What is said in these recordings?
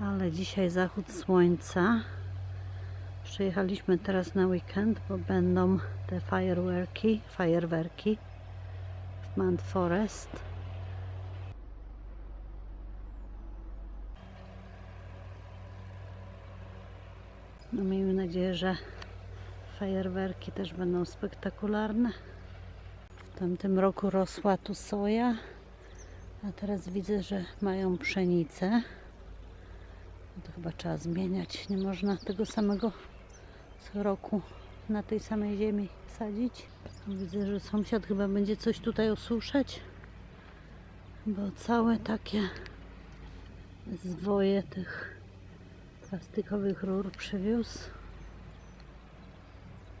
Ale dzisiaj zachód słońca. Przyjechaliśmy teraz na weekend, bo będą te fajerwerki, fajerwerki w Mount Forest. No miejmy nadzieję, że fajerwerki też będą spektakularne. W tamtym roku rosła tu soja, a teraz widzę, że mają pszenicę. To chyba trzeba zmieniać. Nie można tego samego co roku na tej samej ziemi sadzić. Widzę, że sąsiad chyba będzie coś tutaj osuszać, bo całe takie zwoje tych plastikowych rur przywiózł.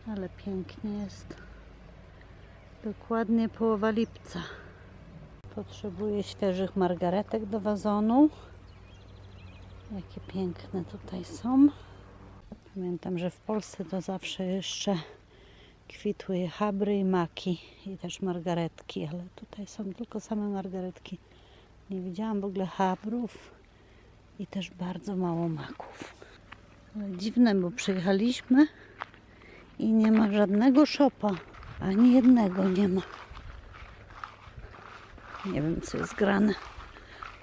Ale pięknie jest. Dokładnie połowa lipca. Potrzebuję świeżych margaretek do wazonu. Jakie piękne tutaj są. Pamiętam, że w Polsce to zawsze jeszcze kwitły chabry i maki i też margaretki, ale tutaj są tylko same margaretki. Nie widziałam w ogóle chabrów i też bardzo mało maków. Ale dziwne, bo przyjechaliśmy i nie ma żadnego szopa. Ani jednego nie ma. Nie wiem, co jest grane.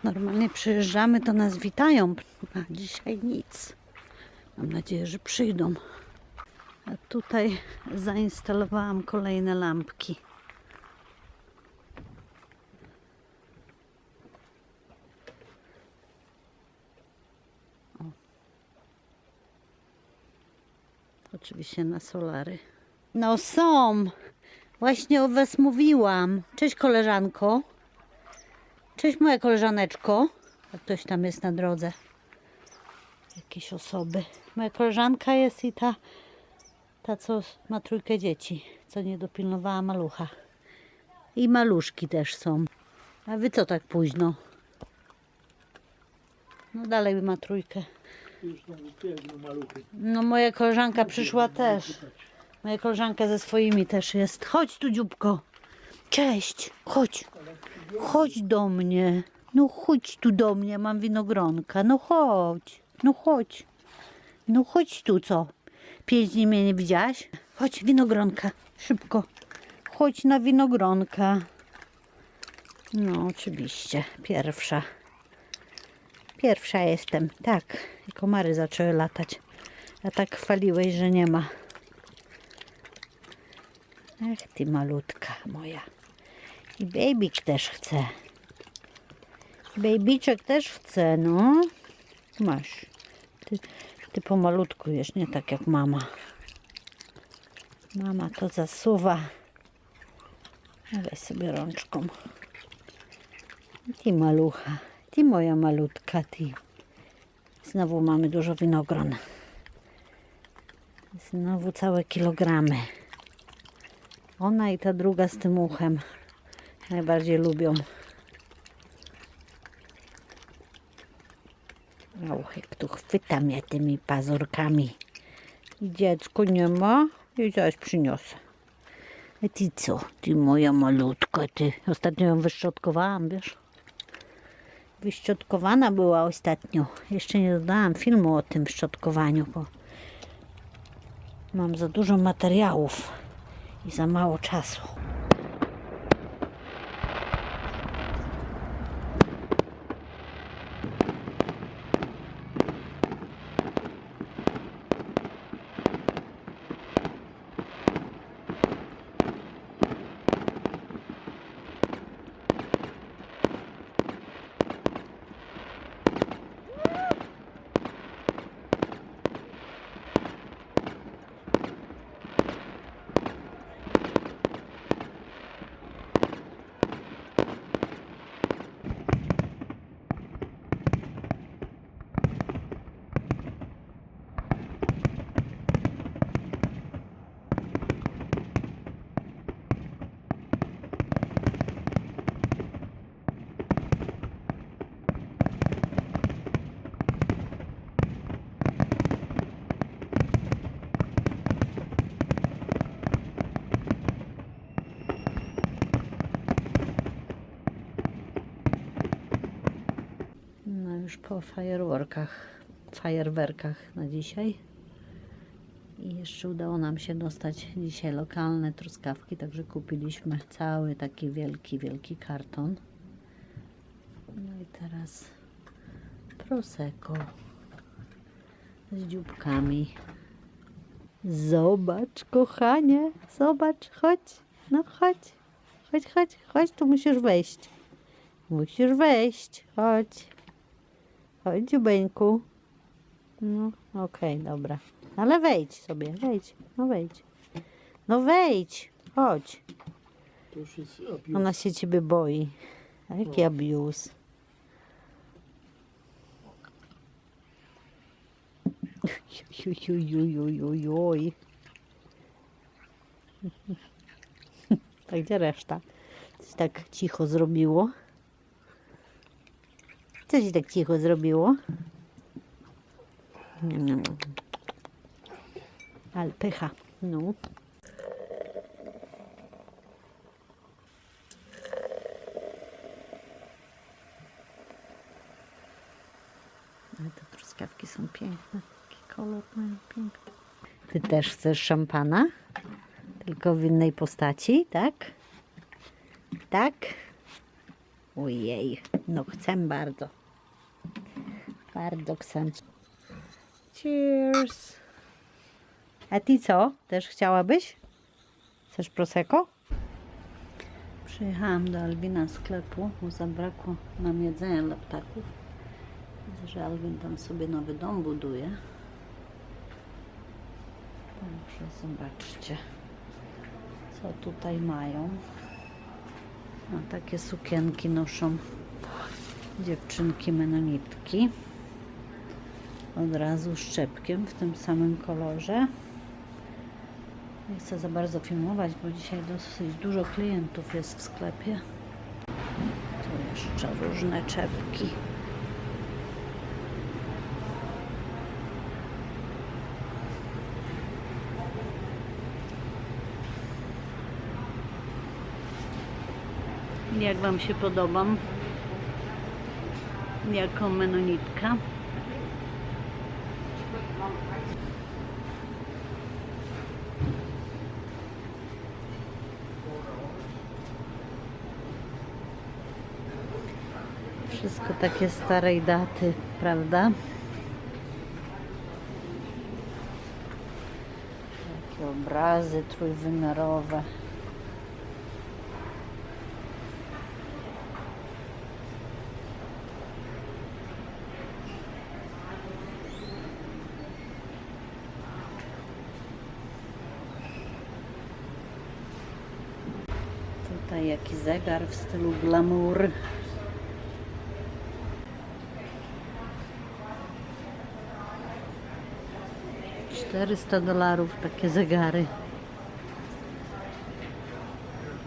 Normalnie przyjeżdżamy, to nas witają, a dzisiaj nic. Mam nadzieję, że przyjdą. A tutaj zainstalowałam kolejne lampki. O. Oczywiście na solary. No są. Właśnie o was mówiłam. Cześć koleżanko. Cześć moja koleżaneczko. Ktoś tam jest na drodze. Jakieś osoby. Moja koleżanka jest i ta, ta co ma trójkę dzieci, co nie dopilnowała malucha. I maluszki też są. A wy co tak późno? No dalej ma trójkę. No moja koleżanka przyszła też. Moja koleżanka ze swoimi też jest. Chodź tu dzióbko. Cześć. Chodź. Chodź do mnie. No chodź tu do mnie, mam winogronka. No chodź. No chodź. No chodź tu co? Pięć dni mnie nie widziałaś? Chodź, winogronka. Szybko. Chodź na winogronka. No oczywiście. Pierwsza. Pierwsza jestem. Tak. I komary zaczęły latać. A tak chwaliłeś, że nie ma. Ach, ty malutka moja. I babyk też chce. Babyczek też chce, no. Masz. Ty, ty pomalutku jesz, nie tak jak mama. Mama to zasuwa. Weź sobie rączką. Ty malucha. Ty moja malutka, ty. Znowu mamy dużo winogron. Znowu całe kilogramy. Ona i ta druga z tym uchem najbardziej lubią. Ach, jak tu chwyta mnie tymi pazurkami. I dziecko nie ma? I zaraz przyniosę. A ty co? Ty moja malutka, ty. Ostatnio ją wyszczotkowałam, wiesz? Wyszczotkowana była ostatnio. Jeszcze nie dodałam filmu o tym szczotkowaniu, bo mam za dużo materiałów i za mało czasu. Po fajerwerkach, fajerwerkach na dzisiaj. I jeszcze udało nam się dostać dzisiaj lokalne truskawki, także kupiliśmy cały taki wielki, wielki karton. No i teraz prosecco z dzióbkami. Zobacz, kochanie, zobacz, chodź, no chodź, chodź, chodź, chodź, tu musisz wejść. Musisz wejść, chodź. Chodź, dziubeńku. No, okej, dobra. Ale wejdź sobie, wejdź, no wejdź. No wejdź, chodź. To już jest abuse. Ona się ciebie boi. A jaki abuse? Oj. A gdzie reszta? Coś tak cicho zrobiło? Co ci tak cicho zrobiło? Ale pycha. No. Ale te truskawki są piękne. Taki kolor mają piękny. Ty też chcesz szampana? Tylko w innej postaci, tak? Tak? Ojej, no chcę bardzo. Bardzo chcę. Cheers. A ty co? Też chciałabyś? Chcesz prosecco? Przyjechałam do Albina sklepu, bo zabrakło nam jedzenia dla ptaków. Widzę, że Alvin tam sobie nowy dom buduje. Także zobaczcie, co tutaj mają. A takie sukienki noszą dziewczynki menonitki. Od razu szczepkiem w tym samym kolorze. Nie chcę za bardzo filmować, bo dzisiaj dosyć dużo klientów jest w sklepie. Tu jeszcze różne czepki. Jak Wam się podobam? Jako menonitka. Wszystko takie starej daty, prawda? Takie obrazy trójwymiarowe. Jakiś zegar w stylu glamour. Czterysta dolarów takie zegary.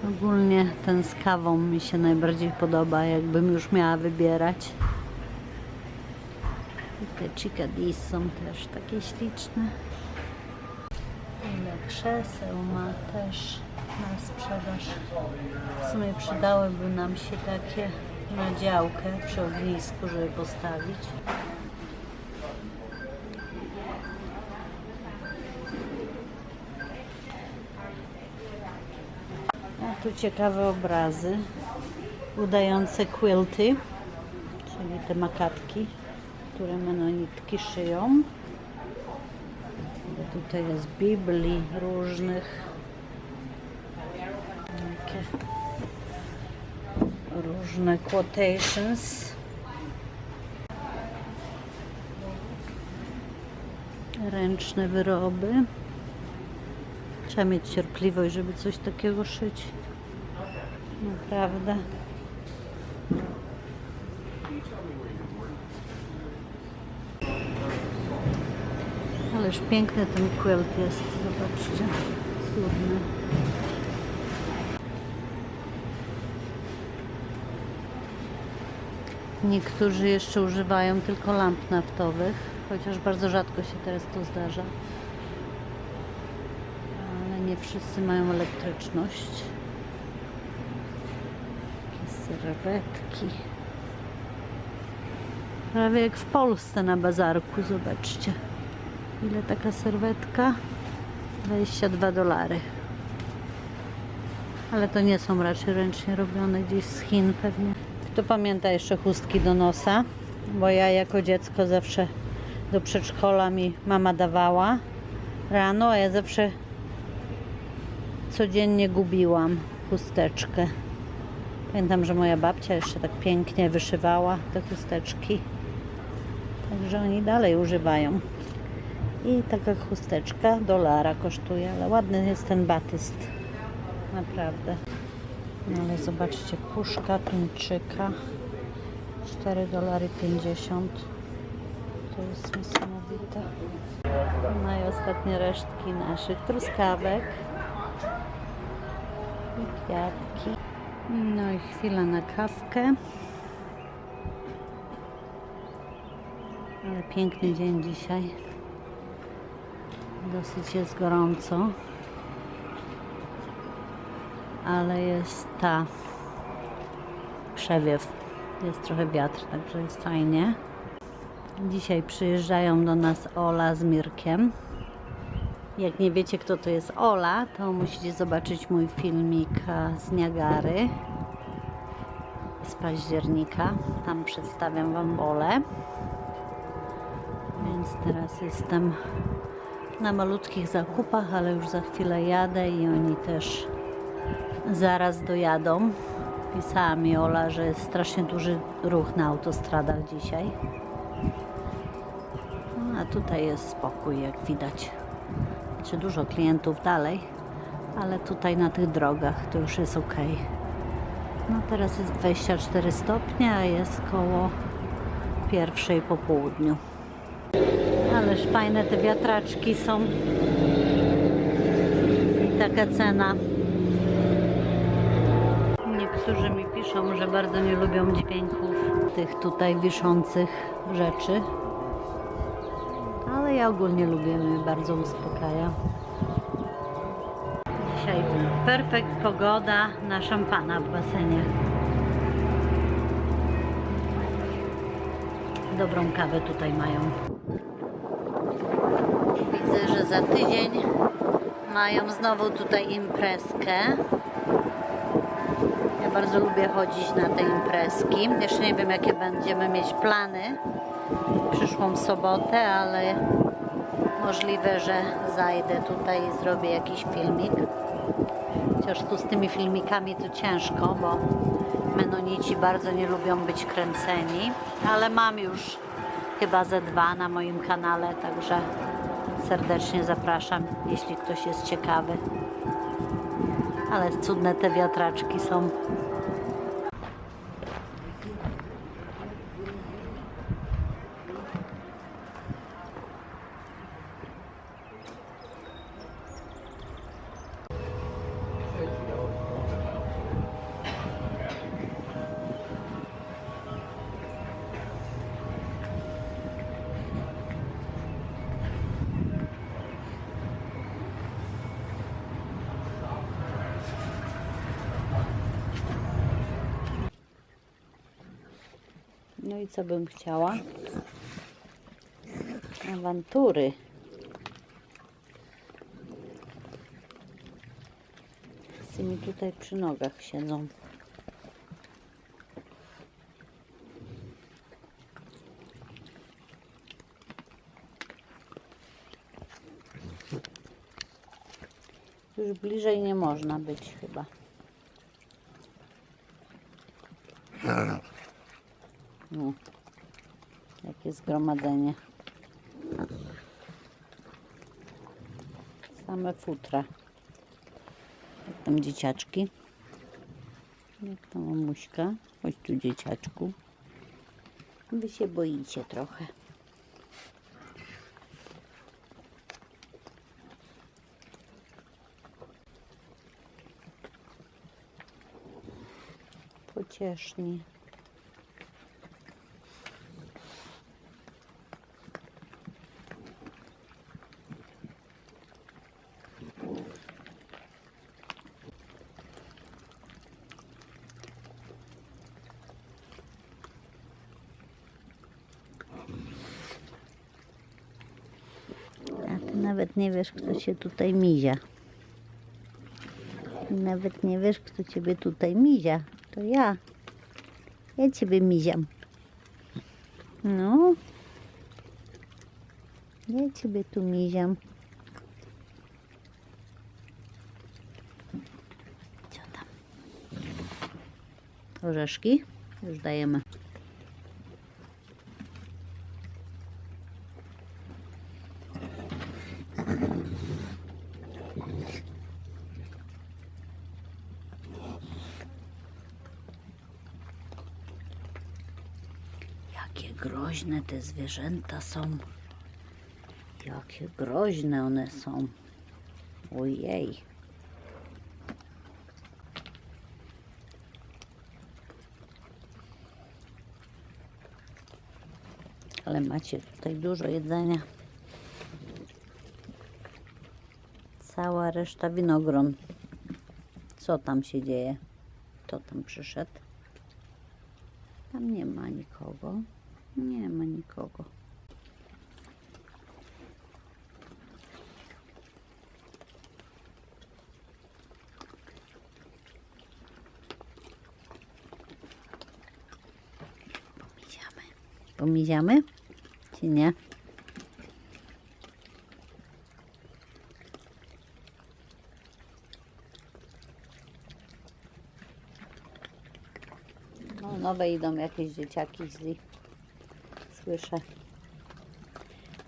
Ogólnie ten z kawą mi się najbardziej podoba, jakbym już miała wybierać. I te chickadees są też takie śliczne. Ile krzeseł ma też na sprzedaż. W sumie przydałyby nam się takie na działkę przy ognisku, żeby postawić. A tu ciekawe obrazy udające quilty, czyli te makatki, które menonitki szyją. Tutaj jest Biblii różnych. Takie różne quotations. Ręczne wyroby. Trzeba mieć cierpliwość, żeby coś takiego szyć. Naprawdę. Ależ piękny ten quilt jest. Zobaczcie. Cudny. Niektórzy jeszcze używają tylko lamp naftowych, chociaż bardzo rzadko się teraz to zdarza. Ale nie wszyscy mają elektryczność. Serwetki. Prawie jak w Polsce na bazarku, zobaczcie. Ile taka serwetka? 22 dolary. Ale to nie są raczej ręcznie robione gdzieś z Chin pewnie. Kto pamięta jeszcze chustki do nosa? Bo ja jako dziecko zawsze do przedszkola mi mama dawała rano, a ja zawsze codziennie gubiłam chusteczkę. Pamiętam, że moja babcia jeszcze tak pięknie wyszywała te chusteczki. Także oni dalej używają. I taka chusteczka dolara kosztuje, ale ładny jest ten batyst. Naprawdę. No ale zobaczcie, puszka tuńczyka 4 dolary 50. To jest niesamowite. No i ostatnie resztki naszych truskawek i kwiatki. No i chwila na kawkę. Ale piękny dzień dzisiaj. Dosyć jest gorąco. Ale jest ta przewiew. Jest trochę wiatr, także jest fajnie. Dzisiaj przyjeżdżają do nas Ola z Mirkiem. Jak nie wiecie, kto to jest Ola, to musicie zobaczyć mój filmik e, z Niagary z października. Tam przedstawiam Wam Olę. Więc teraz jestem na malutkich zakupach, ale już za chwilę jadę i oni też zaraz dojadą. Pisała mi Ola, że jest strasznie duży ruch na autostradach dzisiaj. No, a tutaj jest spokój, jak widać. Czy dużo klientów dalej, ale tutaj na tych drogach to już jest ok. No teraz jest 24 stopnie, a jest koło pierwszej po południu. Ależ fajne te wiatraczki są. I taka cena. Niektórzy mi piszą, że bardzo nie lubią dźwięków tych tutaj wiszących rzeczy. Ale ja ogólnie lubię, mnie bardzo uspokaja. Dzisiaj perfekt pogoda na szampana w basenie. Dobrą kawę tutaj mają. Widzę, że za tydzień mają znowu tutaj imprezkę. Bardzo lubię chodzić na te imprezki. Jeszcze nie wiem, jakie będziemy mieć plany przyszłą sobotę, ale możliwe, że zajdę tutaj i zrobię jakiś filmik. Chociaż tu z tymi filmikami to ciężko, bo menonici bardzo nie lubią być kręceni, ale mam już chyba ze dwa na moim kanale, także serdecznie zapraszam, jeśli ktoś jest ciekawy. Ale cudne te wiatraczki są. I co bym chciała? Awantury. Wszyscy mi tutaj przy nogach siedzą. Już bliżej nie można być chyba. No. Jakie zgromadzenie. Same futra. Jak tam dzieciaczki. Jak tam mamuśka. Chodź tu dzieciaczku. Wy się boicie trochę. Pocieszni. Nawet nie wiesz, kto się tutaj mizia. Nawet nie wiesz, kto ciebie tutaj mizia. To ja. Ja ciebie miziam. No. Ja ciebie tu miziam. Co tam? Orzeszki? Już dajemy. Jakie te zwierzęta są. Jakie groźne one są. Ojej. Ale macie tutaj dużo jedzenia. Cała reszta winogron. Co tam się dzieje? Kto tam przyszedł? Tam nie ma nikogo. Nie ma nikogo. Pomiziamy. Pomiziamy? Czy nie? No, nowe idą jakieś dzieciaki z Słyszę.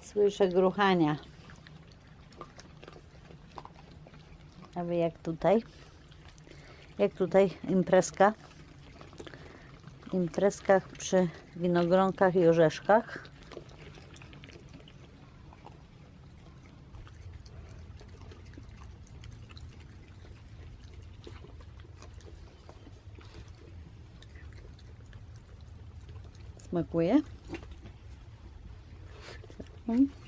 Słyszę gruchania. A wy jak tutaj? Jak tutaj imprezka? Imprezkach przy winogronkach i orzeszkach. Smakuje? Mm.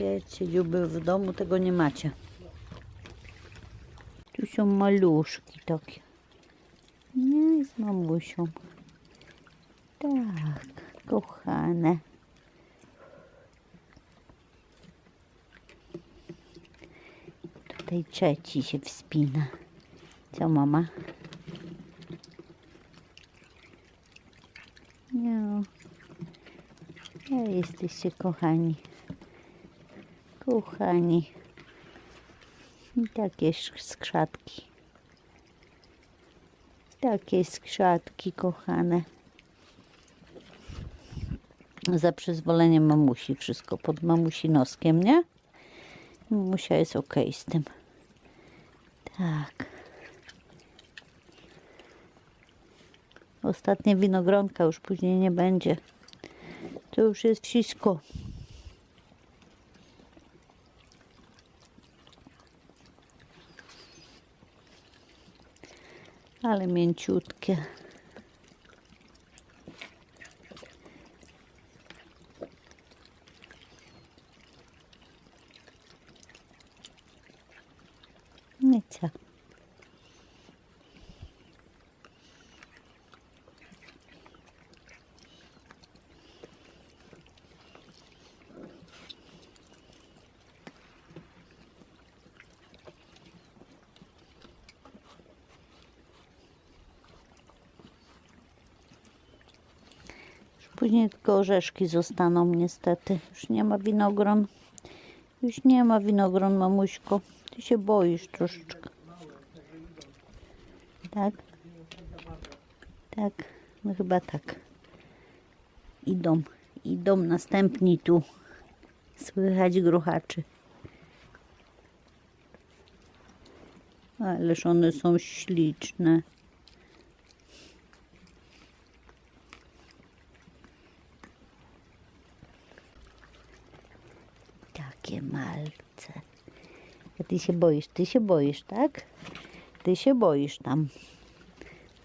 Jedzcie dziuby w domu, tego nie macie. Tu są maluszki takie. Nie, z mamusią. Tak, kochane. Tutaj trzeci się wspina. Co mama? No. Ja jesteście kochani. Kochani. I takie skrzatki. Takie skrzatki kochane. Za przyzwoleniem mamusi wszystko pod mamusi noskiem, nie? Mamusia jest ok z tym. Tak. Ostatnie winogronka już później nie będzie. To już jest wszystko. Ale mięciutkie. No i Później tylko orzeszki zostaną niestety. Już nie ma winogron. Już nie ma winogron, mamuśko. Ty się boisz troszeczkę. Tak? Tak? No chyba tak. Idą, idą następni tu. Słychać gruchaczy. Ależ one są śliczne. Takie malce. A ty się boisz, ty się boisz, tak? Ty się boisz tam.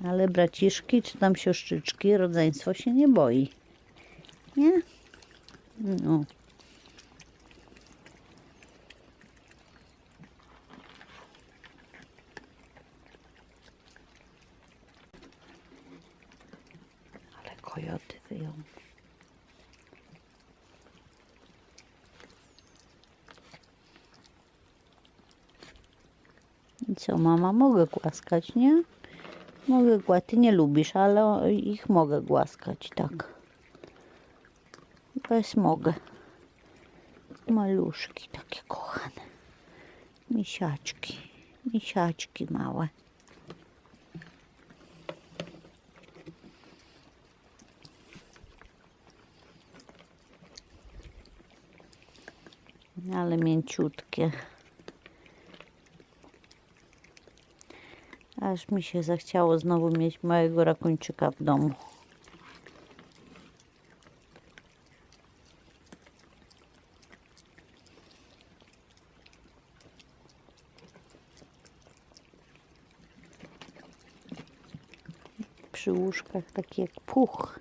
Ale braciszki, czy tam siostrzyczki, rodzeństwo się nie boi. Nie? No. kojoty wyją. I co, mama, mogę głaskać, nie? Mogę głaskać. Ty nie lubisz, ale ich mogę głaskać, tak. Bez mogę. Maluszki takie kochane. Misiaczki. Misiaczki małe. Ale mięciutkie. Aż mi się zachciało znowu mieć małego rakończyka w domu. Przy łóżkach takie jak puch.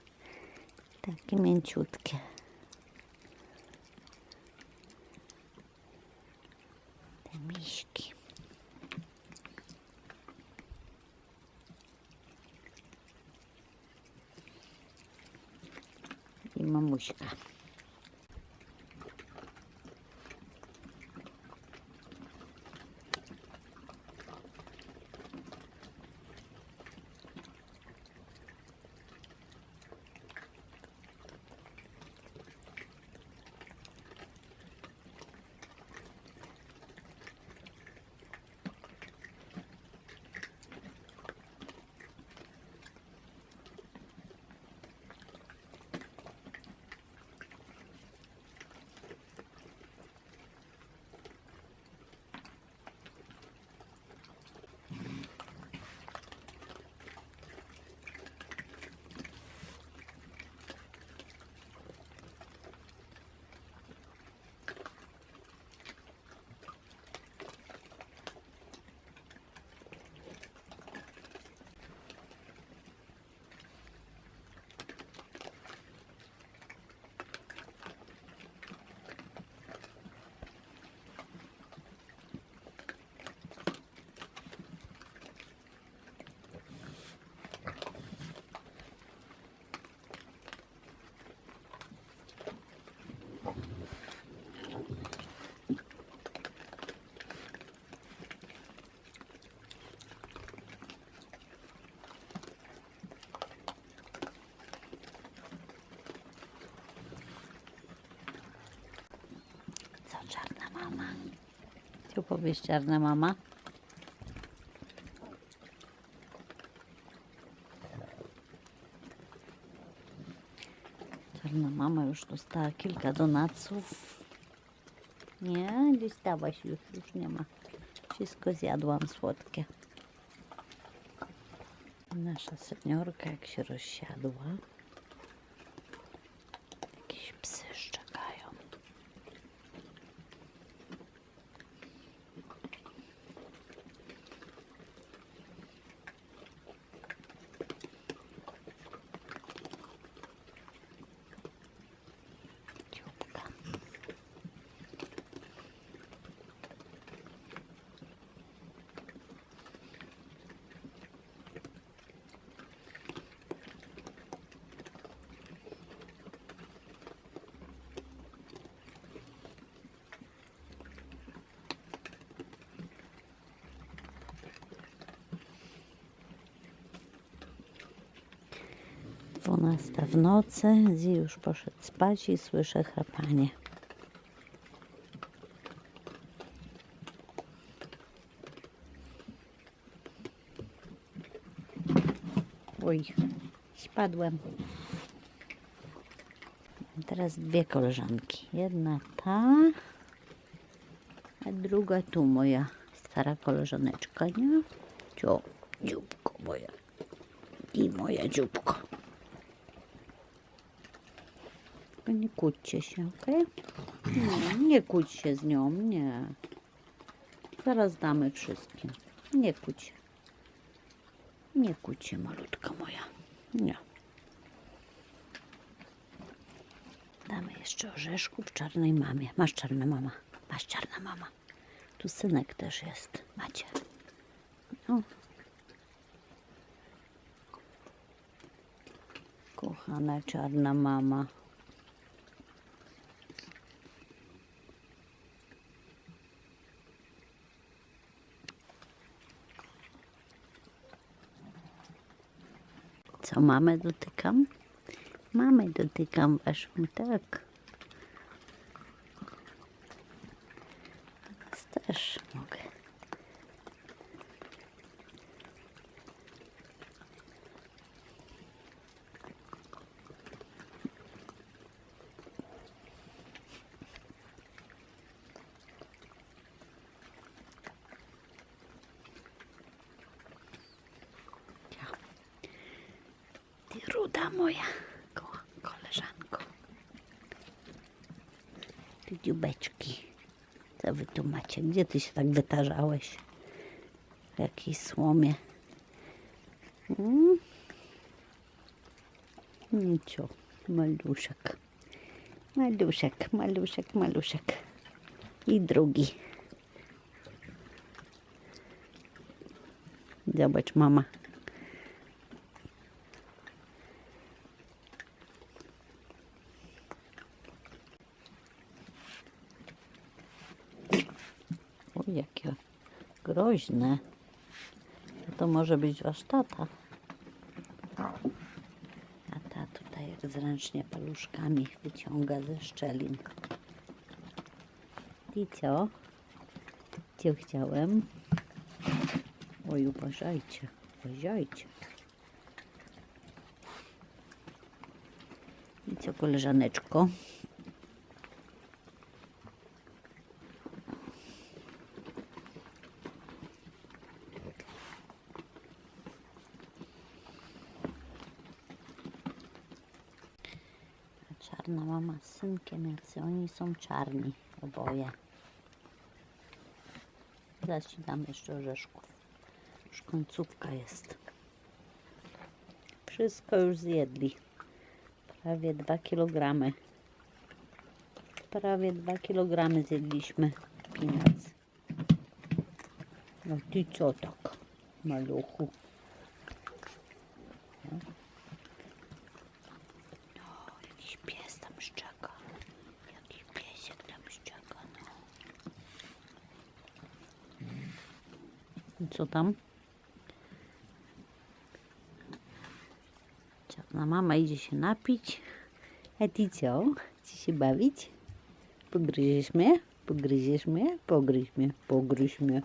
Takie mięciutkie. Te miśki. I mamuśka. Co czarna mama? Co powiesz czarna mama? Czarna mama już dostała kilka donaców. Nie, gdzieś stałaś już, już nie ma. Wszystko zjadłam słodkie. Nasza seniorka jak się rozsiadła. 12 w nocy. Zi już poszedł spać i słyszę chrapanie. Oj, spadłem. Teraz dwie koleżanki. Jedna ta, a druga tu moja stara koleżaneczka, nie? Cio, dzióbko moja. I moja dzióbko. Kłóćcie się, okej? Nie, nie kłóć się z nią, nie. Zaraz damy wszystkim. Nie kłóć się. Nie kłóć się, malutka moja. Nie. Damy jeszcze orzeszków czarnej mamie. Masz czarna mama. Masz czarna mama. Tu synek też jest. Macie. No. Kocha. Kochana czarna mama. Sau mamă, du-te cam. Mamă, du-te cam, v-aș uita. Ruda moja ko koleżanko. Ty dziubeczki. Co wy tu macie? Gdzie ty się tak wytarzałeś? W jakiej słomie? Mm? Nicio, maluszek. Maluszek, maluszek, maluszek. I drugi. Zobacz, mama. O, jakie groźne. To, to może być wasz tata. A ta tutaj zręcznie paluszkami wyciąga ze szczelin. I co? Co chciałem? Oj, uważajcie, uważajcie. I co, koleżaneczko? A czarna mama z synkiem, oni są czarni, oboje. Zaraz jeszcze orzeszków. Już końcówka jest. Wszystko już zjedli. Prawie 2 kg. Prawie 2 kg zjedliśmy pinac. No ty co tak, maluchu? No, jakiś pies tam szczeka. Jakiś piesek tam szczeka, no. I co tam? Czarna mama idzie się napić. A ty co? Chce się bawić? Pogryziesz mnie? Pogryziesz mnie? Pogryź mnie, pogryź mnie.